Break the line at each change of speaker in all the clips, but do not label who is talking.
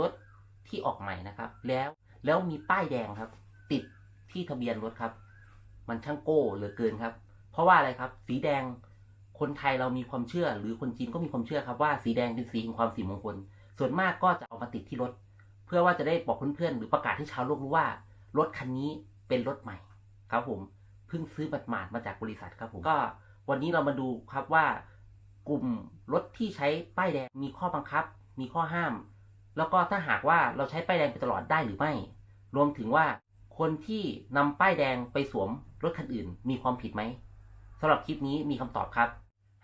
รถที่ออกใหม่นะครับ แล้วแล้วมีป้ายแดงครับ ติดที่ทะเบียนรถครับ มันช่างโก้เหลือเกินครับ เพราะว่าอะไรครับ สีแดงคนไทยเรามีความเชื่อ หรือคนจีนก็มีความเชื่อครับว่าสีแดงเป็นสีแห่งความสีมงคล ส่วนมากก็จะเอามาติดที่รถ เพื่อว่าจะได้บอกเพื่อนๆหรือประกาศให้ชาวโลกรู้ว่า รถคันนี้เป็นรถใหม่ครับผมเพิ่งซื้อบัตรหมาดมาจากบริษัทครับผมก็วันนี้เรามาดูครับว่ากลุ่มรถที่ใช้ป้ายแดงมีข้อบังคับ มีข้อห้าม แล้วก็ถ้าหากว่าเราใช้ป้ายแดงไปตลอดได้หรือไม่ รวมถึงว่าคนที่นำป้ายแดงไปสวมรถคันอื่น มีความผิดไหมสำหรับคลิปนี้มีคำตอบครับ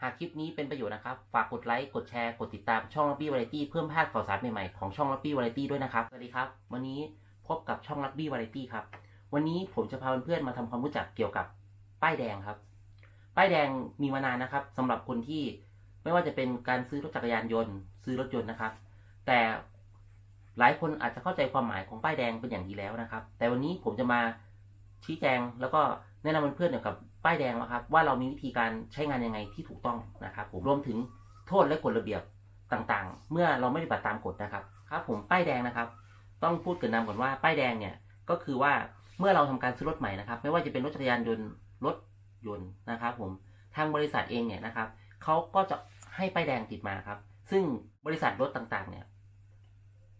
หากคลิปนี้เป็นประโยชน์นะครับ ฝากกดไลค์ กดแชร์ กดติดตามช่องลับบี้วาไรตี้เพื่อไม่พลาดข่าวสารใหม่ๆของช่องลับบี้วาไรตี้ด้วยนะครับ สวัสดีครับ วันนี้พบกับช่องลับบี้วาไรตี้ครับ วันนี้ผมจะพาเพื่อนๆมาทำความรู้จักเกี่ยวกับป้ายแดงครับ ป้ายแดงมีมานานนะครับสำหรับคนที่ไม่ว่าจะเป็นการซื้อรถจักรยานยนต์ ซื้อรถยนต์นะครับ แต่ หลายคนอาจจะเข้าใจความหมายของป้ายแดงเป็นอย่างดีแล้วนะครับ แต่วันนี้ผมจะมาชี้แจงแล้วก็แนะนำเพื่อนเกี่ยวกับป้ายแดงนะครับ ว่าเรามีวิธีการใช้งานยังไงที่ถูกต้องนะครับผมรวมถึงโทษและกฎระเบียบต่างๆ เมื่อเราไม่ปฏิบัติตามกฎนะครับครับ ผมป้ายแดงนะครับ ต้องพูดเกินนำก่อนว่าป้ายแดงเนี่ยก็คือว่าเมื่อเราทำการซื้อรถใหม่นะครับ ไม่ว่าจะเป็นรถจักรยานยนต์รถยนต์นะครับ ผมทางบริษัทเองเนี่ยนะครับเขาก็จะให้ป้ายแดงติดมาครับ ซึ่งบริษัทรถต่างๆเนี่ย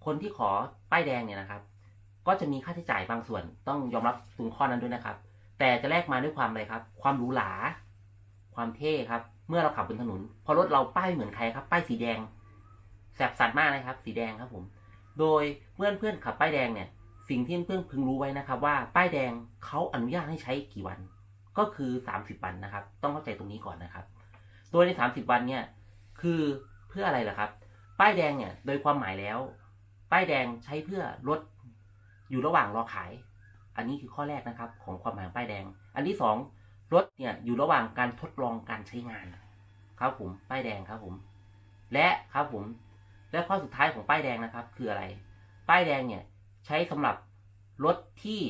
คนที่ขอป้ายแดงเนี่ยนะครับ ก็จะมีค่าใช้จ่ายบางส่วนต้องยอมรับตรงข้อนั้นด้วยนะครับ แต่จะแลกมาด้วยความอะไรครับ ความหรูหรา ความเท่ครับ เมื่อเราขับบนถนน พอรถเราป้ายเหมือนใครครับ ป้ายสีแดง แสบสันมากนะครับ สีแดงครับผม โดยเพื่อนเพื่อนขับป้ายแดงเนี่ย สิ่งที่เพื่อนพึงรู้ไว้นะครับ ว่าป้ายแดงเขาอนุญาตให้ใช้กี่วัน ก็คือ 30 วันนะครับ ต้องเข้าใจตรงนี้ก่อนนะครับ โดยใน 30 วันเนี่ย คือเพื่ออะไรล่ะครับ ป้ายแดงเนี่ย โดยความหมายแล้ว ป้ายแดงใช้เพื่อลดอยู่ระหว่างรอขาย อันนี้คือข้อแรกนะครับ ของความหมายป้ายแดง อันที่สองรถเนี่ยอยู่ระหว่างการทดลองการใช้งาน ครับผมป้ายแดงครับผม และครับผม และข้อสุดท้ายของป้ายแดงนะครับ คืออะไร ป้ายแดงเนี่ยใช้สำหรับรถที่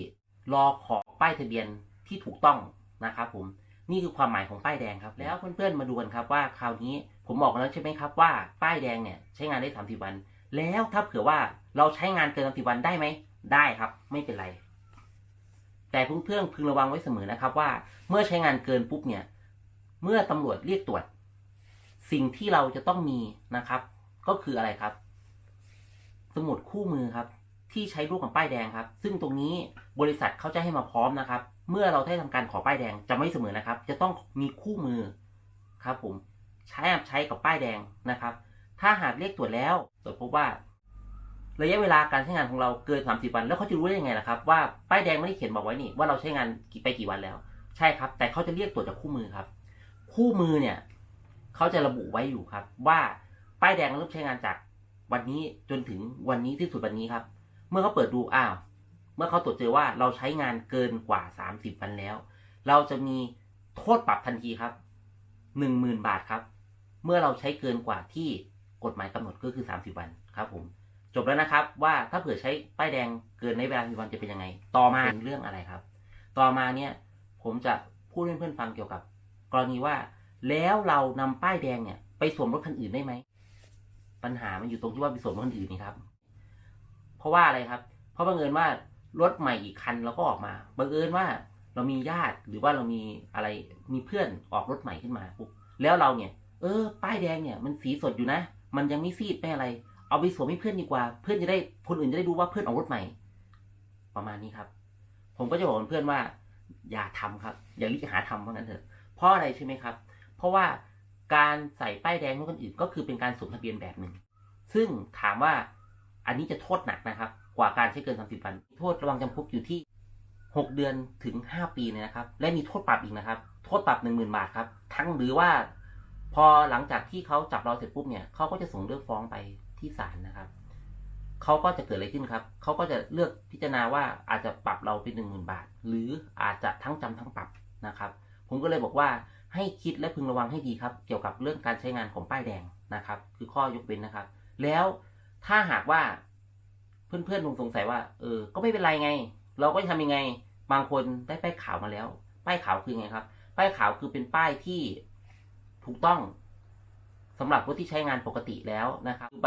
รอขอป้ายทะเบียนที่ถูกต้องนะครับ ผมนี่คือความหมายของป้ายแดงครับ แล้วเพื่อนๆมาดูกันครับว่าคราวนี้ผมบอกแล้วใช่ไหมครับว่าป้ายแดงเนี่ยใช้งานได้ 30 วัน แล้วถ้าเผื่อว่าเราใช้งานเกิน30วันได้ไหม ได้ครับ ไม่เป็นไร แต่เพื่อนๆพึงระวังไว้เสมอนะครับ ว่าเมื่อใช้งานเกินปุ๊บเนี่ย เมื่อตำรวจเรียกตรวจ สิ่งที่เราจะต้องมีนะครับ ก็คืออะไรครับ สมุดคู่มือครับ ที่ใช้รูปของป้ายแดงครับ ซึ่งตรงนี้บริษัทเขาจะให้มาพร้อมนะครับ เมื่อเราได้ทำการขอป้ายแดงจะไม่เสมอนะครับ จะต้องมีคู่มือครับ ผมใช้ใช้กับป้ายแดงนะครับ ถ้าหากเรียกตรวจแล้วตรวจพบว่า ระยะเวลาการใช้งานของเราเกิน 30 วัน แล้วเขาจะรู้ได้ยังไงล่ะครับ ว่าป้ายแดงไม่ได้เขียนบอกไว้นี่ว่าเราใช้งานกี่ไปกี่วันแล้ว ใช่ครับ แต่เขาจะเรียกตรวจจากคู่มือครับ คู่มือเนี่ยเขาจะระบุไว้อยู่ครับ ว่าป้ายแดงเริ่มใช้งานจากวันนี้จนถึงวันนี้ที่สุดวันนี้ครับ เมื่อเขาเปิดดูอ้าว เมื่อเขาตรวจเจอว่าเราใช้งานเกินกว่า 30 วันแล้ว เราจะมีโทษปรับทันทีครับ 10,000 บาทครับ เมื่อเราใช้เกินกว่าที่ กฎหมายกำหนดก็คือ 30 วันครับผม จบแล้วนะครับว่าถ้าเผื่อใช้ป้ายแดงเกินในเวลา30วันจะเป็นยังไง ต่อมาเป็นเรื่องอะไรครับ ต่อมาเนี่ยผมจะพูดให้เพื่อนฟังเกี่ยวกับ กรณีว่า แล้วเรานำป้ายแดงเนี่ยไปสวมรถคันอื่นได้ไหมปัญหามันอยู่ตรงที่ว่าไปสวมรถคันอื่นนี่ครับ เพราะว่าอะไรครับ เพราะบังเอิญว่ารถใหม่อีกคันเราก็ออกมาบังเอิญว่าเรามีญาติหรือว่าเรามีอะไรมีเพื่อนออกรถใหม่ขึ้นมาปุ๊บแล้วเราเนี่ย เออ ป้ายแดงเนี่ยมันสีสดอยู่นะ มันยังไม่ซีดไม่อะไร เอาไปสวมให้เพื่อนดีกว่า เพื่อนจะได้คนอื่นจะได้รู้ว่าเพื่อนออกรถใหม่ ประมาณนี้ครับ ผมก็จะบอกเพื่อนว่า อย่าทำครับ อย่ารีบหาทำเพราะงั้นเถอะเพราะอะไรใช่ไหมครับ เพราะว่าการใส่ป้ายแดงให้คนอื่น ก็คือเป็นการสวมทะเบียนแบบหนึ่ง ซึ่งถามว่าอันนี้จะโทษหนักนะครับ กว่าการใช้เกิน 30 วัน โทษระวังจำคุกอยู่ที่ 6 เดือนถึง 5 ปีเลยนะครับ และมีโทษปรับอีกนะครับ โทษปรับ 10,000 บาทครับ ทั้งหรือว่า พอหลังจากที่เขาจับเราเสร็จปุ๊บเนี่ยเขาก็จะส่งเรื่องฟ้องไปที่ศาลนะครับเขาก็จะเกิดอะไรขึ้นครับเขาก็จะเลือกพิจารณาว่าอาจจะปรับเราเป็นหนึ่งหมื่นบาท หรืออาจจะทั้งจำทั้งปรับนะครับ ผมก็เลยบอกว่าให้คิดและพึงระวังให้ดีครับ เกี่ยวกับเรื่องการใช้งานของป้ายแดงนะครับ คือข้อยกเว้นนะครับ แล้วถ้าหากว่าเพื่อนๆคงสงสัยว่า เออ ก็ไม่เป็นไรไง เราก็จะทำยังไง บางคนได้ป้ายขาวมาแล้ว ป้ายขาวคือไงครับ ป้ายขาวคือเป็นป้ายที่ ถูกต้องสำหรับรถที่ใช้งานปกติแล้วนะครับใบ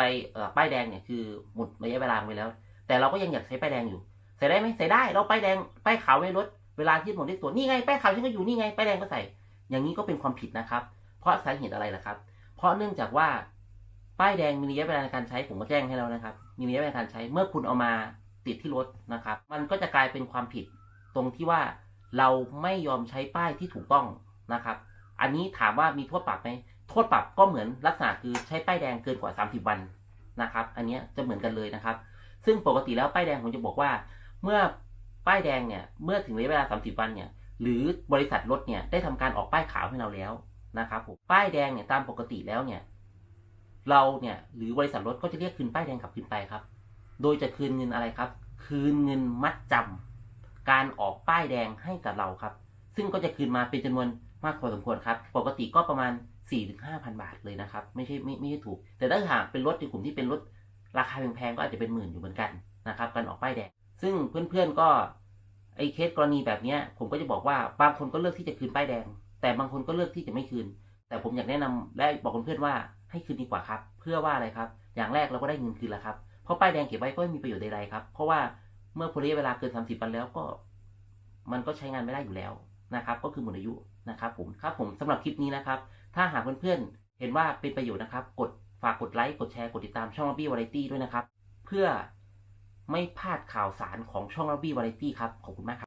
ป้ายแดงเนี่ยคือหมดระยะเวลาไปแล้ว แต่เราก็ยังอยากใช้ป้ายแดงอยู่ใส่ได้ไหมใส่ได้เราป้ายแดงป้ายขาวไว้ในรถเวลาที่หมดเลขตัวนี่ไงป้ายขาวฉันก็อยู่นี่ไงป้ายแดงก็ใส่ อย่างนี้ก็เป็นความผิดนะครับ เพราะสาเหตุอะไรล่ะครับ เพราะเนื่องจากว่าป้ายแดงมีระยะเวลาในการใช้ผมก็แจ้งให้แล้วนะครับ มีระยะเวลาในการใช้เมื่อคุณเอามาติดที่รถนะครับ มันก็จะกลายเป็นความผิดตรงที่ว่าเราไม่ยอมใช้ป้ายที่ถูกต้องนะครับ อันนี้ถามว่ามีโทษปรับไหมโทษปรับก็เหมือนลักษณะคือใช้ป้ายแดงเกินกว่า 30 วันนะครับ อันนี้จะเหมือนกันเลยนะครับ ซึ่งปกติแล้วป้ายแดงผมจะบอกว่า เมื่อป้ายแดงเนี่ยเมื่อถึงระยะเวลา 30 วันเนี่ยหรือบริษัทรถเนี่ยได้ทำการออกป้ายขาวให้เราแล้วนะครับผมป้ายแดงเนี่ยตามปกติแล้วเนี่ยเราเนี่ยหรือบริษัทรถก็จะเรียกคืนป้ายแดงกลับคืนไปครับ โดยจะคืนเงินอะไรครับ คืนเงินมัดจำการออกป้ายแดงให้กับเราครับ ซึ่งก็จะคืนมาเป็นจำนวน มากพอสมควรครับ ปกติก็ประมาณ4-5ถึง5,000 บาทเลยนะครับ ไม่ใช่ไม่ไม่ใช่ถูก แต่ถ้าหากเป็นรถในกลุ่มที่เป็นรถราคาแพงๆก็อาจจะเป็นหมื่นอยู่เหมือนกันนะครับการออกป้ายแดง ซึ่งเพื่อนๆก็ไอ้เคสกรณีแบบนี้ผมก็จะบอกว่าบางคนก็เลือกที่จะคืนป้ายแดง แต่บางคนก็เลือกที่จะไม่คืน แต่ผมอยากแนะนำและบอกเพื่อนๆว่าให้คืนดีกว่าครับ เพื่อว่าอะไรครับ อย่างแรกเราก็ได้เงินคืนแล้วครับเพราะป้ายแดงเก็บไว้ก็ไม่มีประโยชน์ใดๆครับ เพราะว่าเมื่อพ้นระยะเวลาเกิน 30วันแล้วก็ มันก็ใช้งานไม่ได้อยู่แล้ว นะครับก็คือหมดอายุนะครับผมครับผมสำหรับคลิปนี้นะครับ ถ้าหากเพื่อนๆเห็นว่าเป็นประโยชน์นะครับ กดฝากกดไลค์กดแชร์กดติดตามช่องรับบี้วาไรตี้ด้วยนะครับ เพื่อไม่พลาดข่าวสารของช่องรับบี้วาไรตี้ครับขอบคุณมากครับ